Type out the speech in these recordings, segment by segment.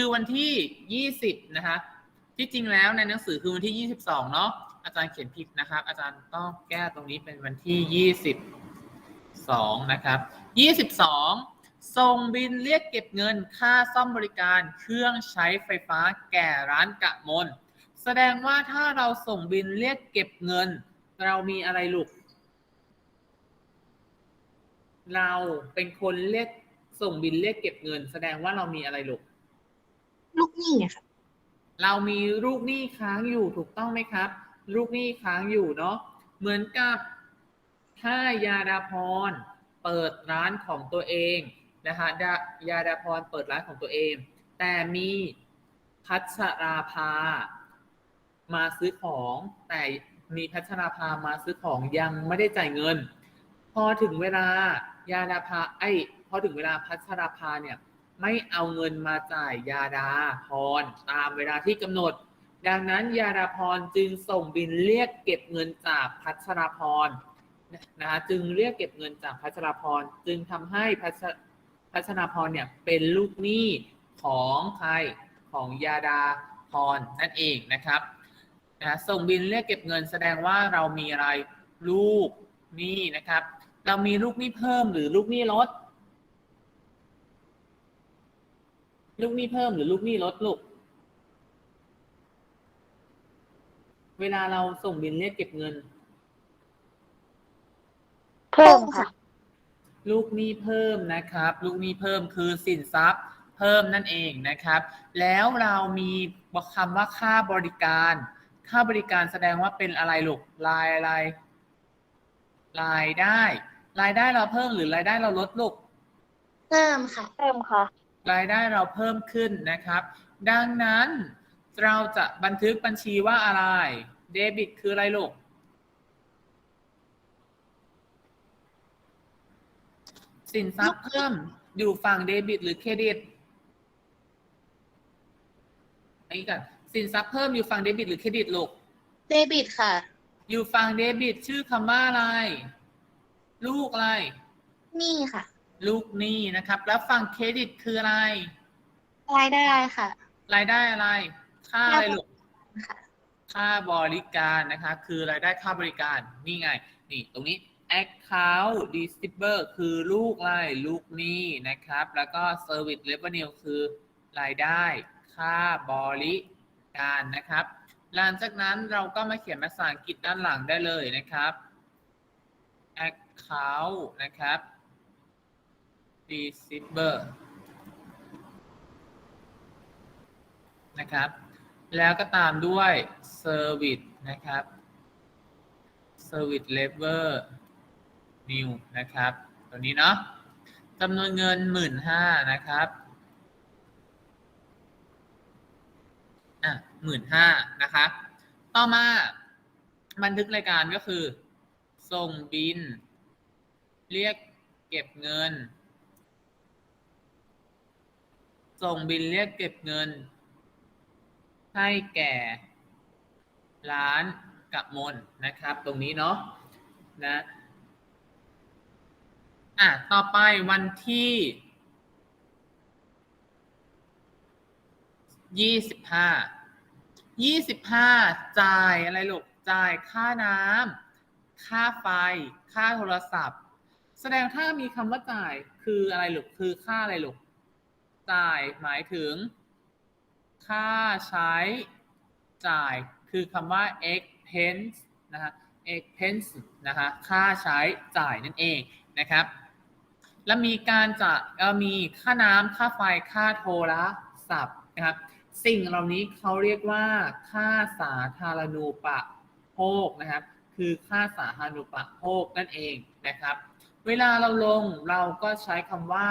คือวันที่ 20 นะคะ ที่จริงแล้วในหนังสือคือวันที่ 22 เนาะอาจารย์เขียนผิดนะครับ อาจารย์ต้องแก้ตรงนี้เป็นวันที่ 22 นะครับ 22 ส่งบินเรียกเก็บเงินค่าซ่อมบริการเครื่องใช้ไฟฟ้าแก่ร้านกะมลแสดงว่าถ้าเราส่งบินเรียกเก็บเงิน เรามีอะไรลูก เราเป็นคนเรียกส่งบินเรียกเก็บเงิน แสดงว่าเรามีอะไรลูก หนี้อะค่ะ เรามีลูกหนี้ค้างอยู่ถูกต้องไหมครับ ลูกหนี้ค้างอยู่เนาะเหมือนกับถ้ายาดาพรเปิดร้านของตัวเองนะคะดายาดาพรเปิดร้านของตัวเอง แต่มีพัชราภา มาซื้อของ แต่มีพัชราภามาซื้อของยังไม่ได้จ่ายเงิน พอถึงเวลายาดาภาไอพอถึงเวลาพัชราภาเนี่ย ไม่เอาเงินมาจ่ายยาดาพรตามเวลาที่กำหนด ดังนั้นยาดาพรจึงส่งบินเรียกเก็บเงินจากพัชราพรนะคะจึงเรียกเก็บเงินจากพัชราพรจึงทำให้พัชพัชราพรเนี่ยเป็นลูกหนี้ของใครของยาดาพรนั่นเองนะครับนะส่งบินเรียกเก็บเงินแสดงว่าเรามีอะไรลูกหนี้นะครับ เรามีลูกหนี้เพิ่มหรือลูกหนี้ลด ลูกหนี้เพิ่มหรือลูกหนี้ลดลูก เวลาเราส่งบินเรียกเก็บเงิน เพิ่มค่ะ ลูกหนี้เพิ่มนะครับ ลูกหนี้เพิ่มคือสินทรัพย์ เพิ่มนั่นเองนะครับ แล้วเรามีคำว่าค่าบริการ ค่าบริการแสดงว่าเป็นอะไรลูกรายอะไรรายได้ รายได้เราเพิ่มหรือรายได้เราลดลูก เพิ่มค่ะ เพิ่มค่ะ รายได้เราเพิ่มขึ้นนะครับ ดังนั้นเราจะบันทึกบัญชีว่าอะไร เดบิตคืออะไรลูก สินทรัพย์เพิ่มอยู่ฝั่งเดบิต หรือเครดิตอันนี้กันสินทรัพย์เพิ่มอยู่ฝั่งเดบิต หรือเครดิตลูก เดบิตค่ะ อยู่ฝั่งเดบิต ชื่อคำว่าอะไร ลูกอะไรหนี้ค่ะ ลูกหนี้นะครับ แล้วฝั่งเครดิตคืออะไร รายได้ค่ะ รายได้อะไร ค่าอะไรลูก ค่ะ ค่าบริการนะคะ คือรายได้ค่าบริการ นี่ไง นี่ตรงนี้ account receiver คือลูกอะไรลูกหนี้นะครับ แล้วก็ service revenue คือรายได้ ค่าบริการนะครับ หลังจากนั้นเราก็มาเขียนภาษาอังกฤษด้านหลังได้เลยนะครับ account นะครับ receiver นะครับ แล้วก็ตามด้วย service นะครับ service level new นะครับ ตัวนี้เนาะจำนวนเงินหมื่นห้านะครับอะหมื่นห้านะคะต่อมาบันทึกรายการก็คือ ส่งบิน เรียกเก็บเงิน ส่งบินเรียกเก็บเงิน ให้แก่ร้านกับมนนะครับ ตรงนี้เนาะนะอะต่อไปวันที่ยี่สิบห้ายี่สิบห้าจ่ายอะไรลูกจ่ายค่าน้ำค่าไฟ ค่าโทรศัพท์ แสดงถ้ามีคำว่าจ่ายคืออะไรลูกคือค่าอะไรลูก จ่ายหมายถึง ค่าใช้จ่ายคือคำว่า expense นะฮะ expense นะฮะค่าใช้จ่ายนั่นเองนะครับ แล้วมีการจะมีค่าน้ำค่าไฟค่าโทรศัพท์นะครับ สิ่งเหล่านี้เขาเรียกว่า ค่าสาธารณูปโภคนะครับ คือค่าสาธารณูปโภคนั่นเองนะครับ เวลาเราลงเราก็ใช้คำว่า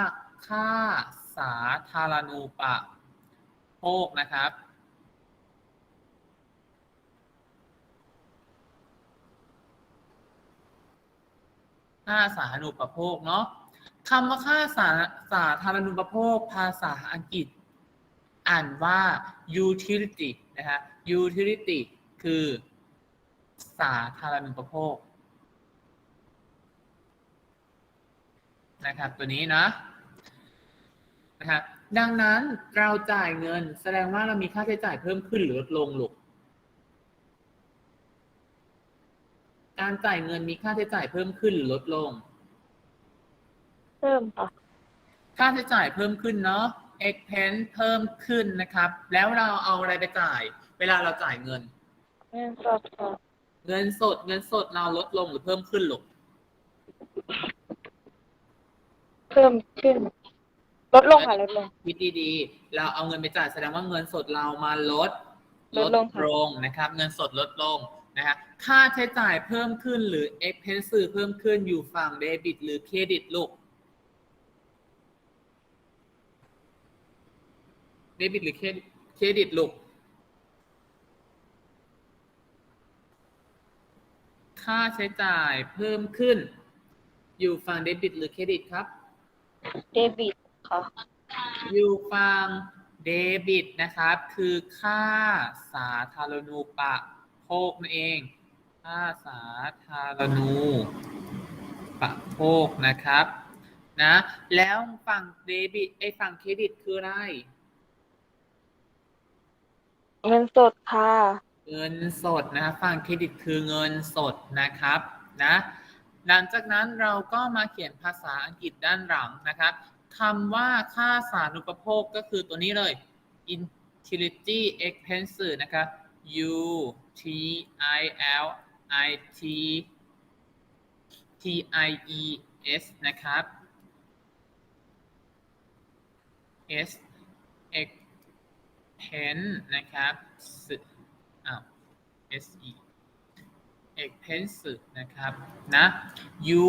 ค่า สาธารณูปโภคนะครับ ค่าสาธารณูปโภคเนาะคำว่าค่าสาสาธารณูปโภค ภาษาอังกฤษ อ่านว่า utility นะฮะ utility คือสาธารณูปโภคนะครับตัวนี้นะ นะครับดังนั้นเราจ่ายเงิน แสดงว่าเรามีค่าใช้จ่ายเพิ่มขึ้นหรือลดลงลูกการจ่ายเงินมีค่าใช้จ่ายเพิ่มขึ้นหรือลดลง เพิ่มค่ะ ค่าใช้จ่ายเพิ่มขึ้นเนาะ expense เพิ่มขึ้นนะครับ แล้วเราเอาอะไรไปจ่าย เวลาเราจ่ายเงิน เงินสดค่ะ เงินสด เงินสดเราลดลงหรือเพิ่มขึ้นลูกเพิ่มขึ้น ลดลงค่ะลดลง คิดดีๆ เราเอาเงินไปจ่ายแสดงว่าเงินสดเรามาลดลดลงค่ะ ลงนะครับ เงินสดลดลงนะฮะค่าใช้จ่ายเพิ่มขึ้นหรือ expense เพิ่มขึ้นอยู่ฝั่งเดบิตหรือเครดิตลูกเดบิตหรือเครดิตเครดิตลูกค่าใช้จ่ายเพิ่มขึ้น อยู่ฝั่งเดบิตหรือเครดิตครับ เดบิต ค่ะอยู่ฝั่งเดบิตนะครับ คือค่าสาธารณูปโภคนั่นเอง ค่าสาธารณูปโภคนะครับนะแล้วฝั่งเดบิตไอ้ฝั่งเครดิตคืออะไรเงินสดค่ะ เงินสดนะครับฝั่งเครดิตคือเงินสดนะครับนะหลังจากนั้นเราก็มาเขียนภาษาอังกฤษด้านหลังนะครับ คำว่าค่าสาธารณูปโภคก็คือตัวนี้เลย utility expense นะครับ u t i l i t t i e s นะครับ s expense นะครับอ้าว s e expense นะครับ นะ u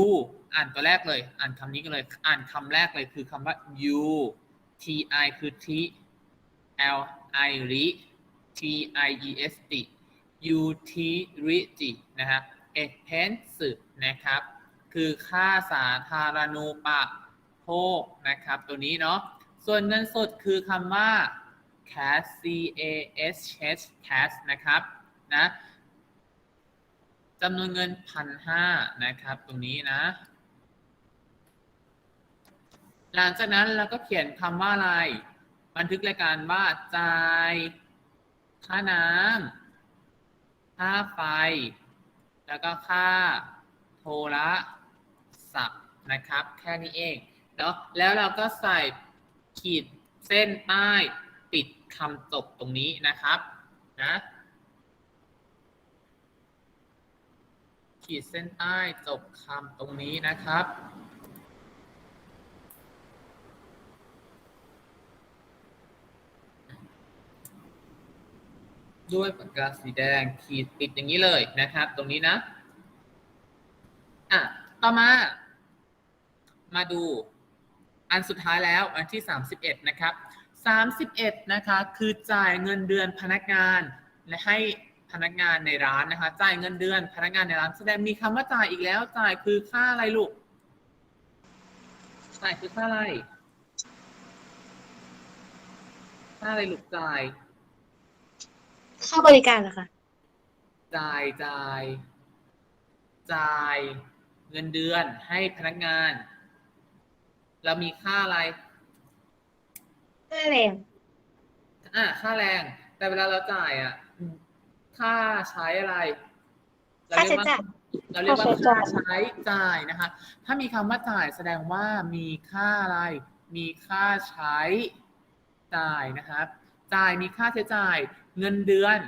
อ่านตัวแรกเลย อ่านคำนี้กันเลย อ่านคำแรกเลยคือคำว่า u t i คือ t l i ริ t i e s t utility นะครับ expense นะครับ คือค่าสาธารณูปโภคนะครับ ตัวนี้เนาะ ส่วนเงินสดคือคำว่า cash c a s h cash นะครับนะจำนวนเงินพันห้านะครับ ตรงนี้นะ หลังจากนั้นเราก็เขียนคำว่าอะไร บันทึกรายการว่าจ่ายค่าน้ำค่าไฟ แล้วก็ค่าโทรศัพท์นะครับ แค่นี้เองเนาะแล้วเราก็ใส่ขีดเส้นใต้ปิดคำจบตรงนี้นะครับนะขีดเส้นใต้จบคำตรงนี้นะครับ ด้วยปากกาสีแดงขีดปิดอย่างนี้เลยนะครับ ตรงนี้นะอะต่อมา มาดูอันสุดท้ายแล้วอันที่ 31 นะครับ 31 นะคะ คือจ่ายเงินเดือนพนักงานให้พนักงานในร้านนะคะ จ่ายเงินเดือนพนักงานในร้าน แสดงมีคำว่าจ่ายอีกแล้ว จ่ายคือค่าอะไรลูก จ่ายคือค่าอะไร ค่าอะไรลูกจ่าย ค่าบริการเหรอคะ จ่ายจ่าย จ่ายเงินเดือนให้พนักงาน เรามีค่าอะไร ค่าแรง อะค่าแรง แต่เวลาเราจ่ายอะ ค่าใช้อะไรค่าใช้จ่าย เราเรียกว่าค่าค่าใช้จ่ายใช้จ่ายนะคะ ถ้ามีคำว่าจ่ายแสดงว่ามีค่าอะไร มีค่าใช้จ่ายนะครับ จ่ายมีค่าใช้จ่าย เงินเดือน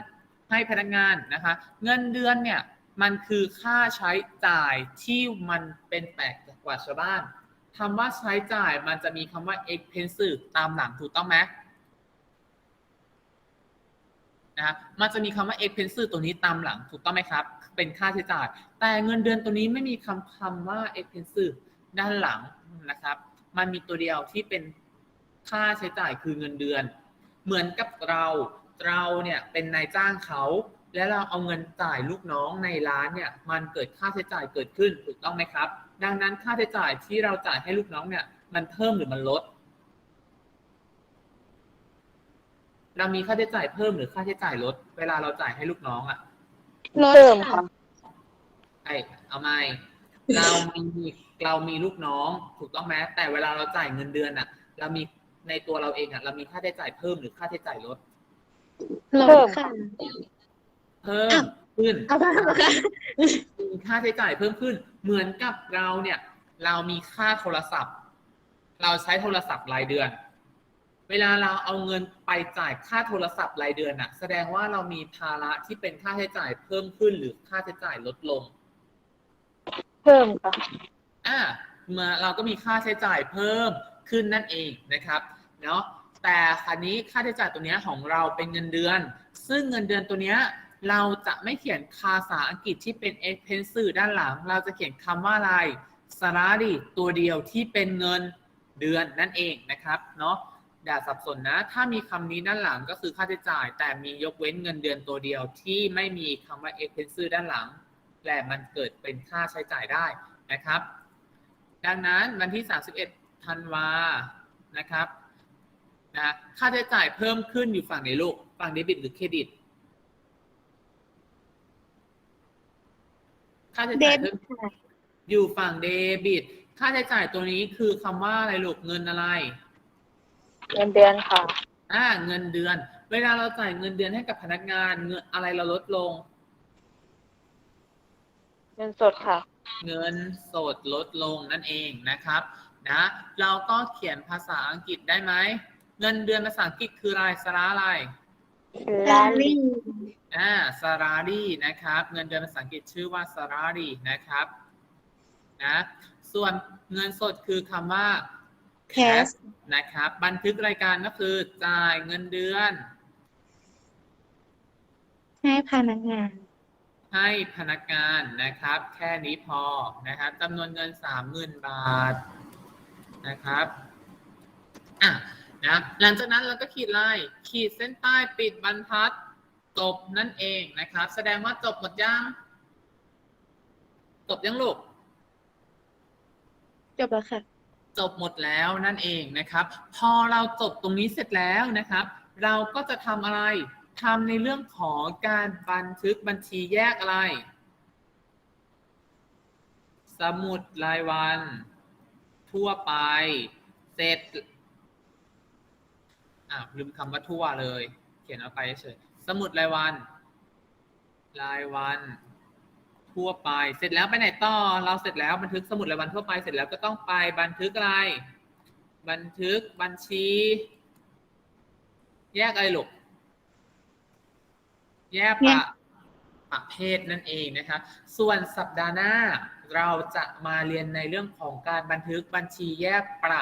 ให้พนักงานนะคะ เงินเดือนเนี่ยมันคือค่าใช้จ่ายที่มันเป็นแปลกกว่าชาวบ้านคำว่าใช้จ่ายมันจะมีคำว่า expense ตามหลังถูกต้องไหมนะฮะมันจะมีคำว่า expense ตัวนี้ตามหลังถูกต้องไหมครับ เป็นค่าใช้จ่าย แต่เงินเดือนตัวนี้ไม่มีคำคำว่า expense ด้านหลังนะครับ มันมีตัวเดียวที่เป็นค่าใช้จ่ายคือเงินเดือน เหมือนกับเรา เราเนี่ยเป็นนายจ้างเขา แล้วเราเอาเงินจ่ายลูกน้องในร้านเนี่ยมันเกิดค่าใช้จ่ายเกิดขึ้นถูกต้องไหมครับ ดังนั้นค่าใช้จ่ายที่เราจ่ายให้ลูกน้องเนี่ยมันเพิ่มหรือมันลด เรามีค่าใช้จ่ายเพิ่มหรือค่าใช้จ่ายลด เวลาเราจ่ายให้ลูกน้องอะ่ะลดเพิ่มค่ะค่ะไอเอาไม่เรามีเรามีลูกน้องถูกต้องไหมแต่เวลาเราจ่ายเงินเดือนอะ่ะ เรามีในตัวเราเองอะเรามีค่าใช้จ่ายเพิ่มหรือค่าใช้จ่ายลด ลดค่ะ เพิ่มอ้าวขึ้นเอาไปค่ะมีค่าใช้จ่ายเพิ่มขึ้น เหมือนกับเราเนี่ย เรามีค่าโทรศัพท์ เราใช้โทรศัพท์รายเดือน เวลาเราเอาเงินไปจ่ายค่าโทรศัพท์รายเดือนน่ะ แสดงว่าเรามีภาระที่เป็นค่าใช้จ่ายเพิ่มขึ้นหรือค่าใช้จ่ายลดลง เพิ่มค่ะอ่าเมื่อเราก็มีค่าใช้จ่ายเพิ่มขึ้นนั่นเองนะครับ เนาะ แต่คราวนี้ค่าใช้จ่ายตัวนี้ของเราเป็นเงินเดือน ซึ่งเงินเดือนตัวนี้เราจะไม่เขียนภาษาอังกฤษที่เป็น expense ด้านหลัง เราจะเขียนคำว่าอะไร salary ตัวเดียวที่เป็นเงินเดือนนั่นเองนะครับเนาะอย่าสับสนนะ ถ้ามีคำนี้ด้านหลังก็คือค่าใช้จ่าย แต่มียกเว้นเงินเดือนตัวเดียวที่ไม่มีคำว่า expense ด้านหลังแต่มันเกิดเป็นค่าใช้จ่ายได้นะครับ ดังนั้นวันที่ 31 ธันวานะครับ นะค่าใช้จ่ายเพิ่มขึ้นอยู่ฝั่งไหนลูก ฝั่งเดบิตหรือเครดิต ค่าใช้เดจ่ายบิเพิ่ตมค่ะอยู่ฝั่งเดบิต ค่าใช้จ่ายตัวนี้คือคำว่าอะไรลูกเงินอะไร เงินเดือนค่ะ อ่า เงินเดือน เวลาเราจ่ายเงินเดือนให้กับพนักงาน เงินอะไรเราลดลง เงินสดค่ะ เงินสดลดลงนั่นเองนะครับ นะ เราก็เขียนภาษาอังกฤษได้ไหม เงินเดือนภาษาอังกฤษคืออะไรสาระอะไรลาลี่อ่าสารารีนะครับ เงินเดือนภาษาอังกฤษชื่อว่าสารารีนะครับนะส่วนเงินสดคือคำว่า cash นะครับ บันทึกรายการก็คือจ่ายเงินเดือน ให้พนักงาน ให้พนักงานนะครับ แค่นี้พอนะครับจำนวนเงินสามหมื่นบาทนะครับอะ นะหลังจากนั้นเราก็ขีดลายขีดเส้นใต้ปิดบรรทัดจบนั่นเองนะครับ แสดงว่าจบหมดยังจบยังลูกจบแล้วค่ะ จบหมดแล้วนั่นเองนะครับ พอเราจบตรงนี้เสร็จแล้วนะครับ เราก็จะทำอะไรทำในเรื่องของการบันทึกบัญชีแยกอะไร สมุดรายวัน ทั่วไป เสร็จ อะลืมคำว่าทั่วเลย เขียนเอาไปเฉยสมุดรายวัน รายวัน ทั่วไป เสร็จแล้วไปไหนต่อ เราเสร็จแล้วบันทึกสมุดรายวันทั่วไป เสร็จแล้วก็ต้องไปบันทึกอะไร บันทึกบัญชี แยกอะไรลูกแยกแยปะกประเภทนั่นเองนะคะ ส่วนสัปดาห์หน้าเราจะมาเรียนในเรื่องของการบันทึกบัญชีแยกประ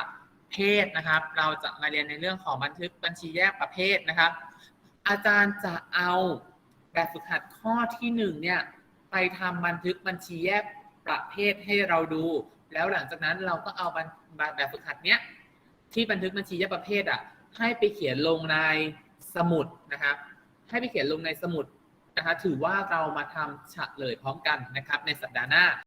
เภทนะครับ เราจะมาเรียนในเรื่องของบันทึกบัญชีแยกประเภทนะครับ อาจารย์จะเอาแบบฝึกหัดข้อที่หนึ่งเนี่ยไปทำบันทึกบัญชีแยกประเภทให้เราดู แล้วหลังจากนั้นเราก็เอาบแบบฝึกหัดเนี้ยที่บันทึกบัญชีแยกประเภทอะให้ไปเขียนลงในสมุดนะครับ ให้ไปเขียนลงในสมุดนะคะถือว่าเรามาทำเฉลยพร้อมกันนะครับในสัปดาห์หน้า